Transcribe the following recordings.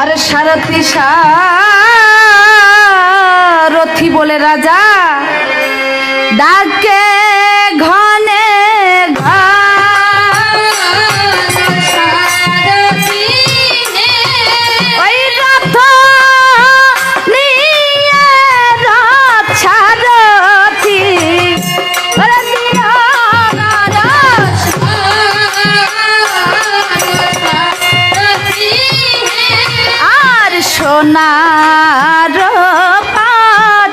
আর সারথি সারথি বলে রাজা ডাকে সোনার পাট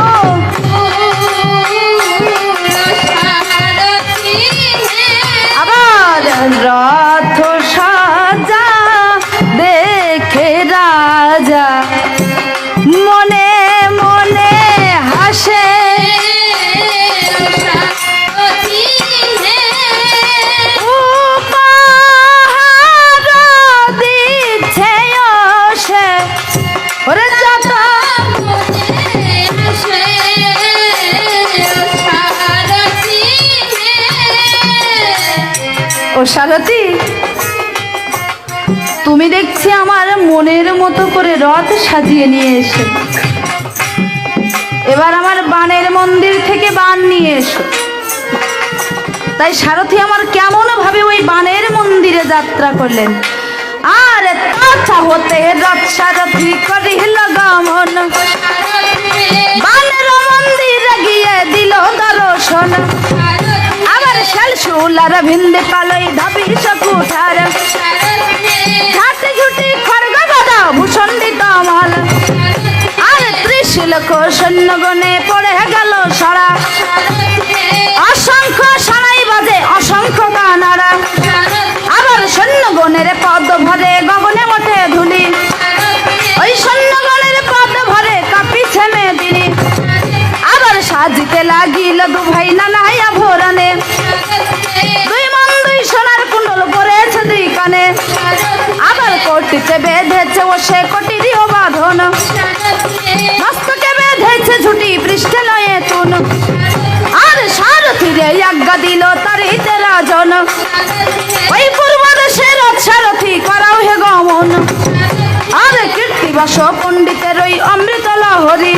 ও সারথি তুমি দেখছি আমার মনের মতো করে রথ সাজিয়ে নিয়ে এসো। এবার আমার বানের মন্দির থেকে বান নিয়ে এসো। তাই সারথি আমার কেমন ভাবে ওই বানের মন্দিরে যাত্রা করলেন। আর তাছা হতে রথ সারথি করিল গমন। বানের মন্দিরে গিয়ে দিল দর্শন। শুলার ভিন্দে পালই ধাবি সকুঠার ঘাটে ঝুটি খড়গ গদা ভূষণ দিত মাল আর ত্রিশ সৈন্যগণে পড়ে গেল সারা। বেঁধেছে পৃষ্ঠ লয়ে তুন আর সারথিরে আজ্ঞা দিল তারিতে রাজন ওই পূর্ব দেশের সারথি করাও হে গমন। আর কীর্তিবাস পণ্ডিতের ওই অমৃত লহরী